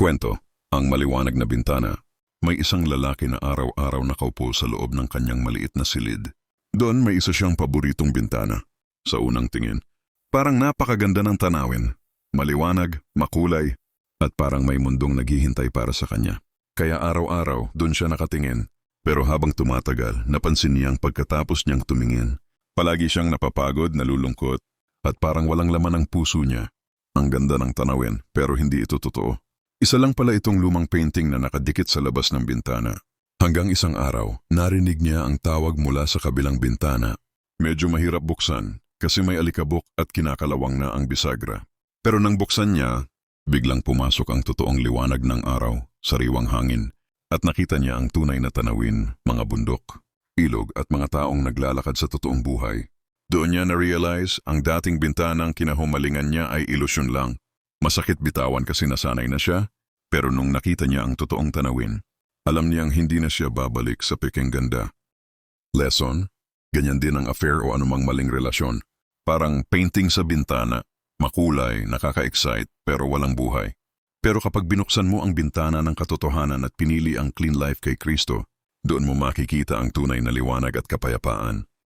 Kwento, ang maliwanag na bintana. May isang lalaki na araw-araw nakaupo sa loob ng kanyang maliit na silid. Doon may isa siyang paboritong bintana. Sa unang tingin, parang napakaganda ng tanawin. Maliwanag, makulay, at parang may mundong naghihintay para sa kanya. Kaya araw-araw, doon siya nakatingin. Pero habang tumatagal, napansin niyang pagkatapos niyang tumingin. Palagi siyang napapagod, nalulungkot, at parang walang laman ang puso niya. Ang ganda ng tanawin, pero hindi ito totoo. Isa lang pala itong lumang painting na nakadikit sa labas ng bintana. Hanggang isang araw, narinig niya ang tawag mula sa kabilang bintana. Medyo mahirap buksan kasi may alikabok at kinakalawang na ang bisagra. Pero nang buksan niya, biglang pumasok ang totoong liwanag ng araw, sariwang hangin, at nakita niya ang tunay na tanawin, mga bundok, ilog at mga taong naglalakad sa totoong buhay. Doon niya na-realize ang dating bintanang kinahumalingan niya ay ilusyon lang. Masakit bitawan kasi nasanay na siya, pero nung nakita niya ang totoong tanawin, alam niyang hindi na siya babalik sa peking ganda. Lesson, ganyan din ang affair o anumang maling relasyon. Parang painting sa bintana, makulay, nakaka-excite, pero walang buhay. Pero kapag binuksan mo ang bintana ng katotohanan at pinili ang clean life kay Kristo, doon mo makikita ang tunay na liwanag at kapayapaan.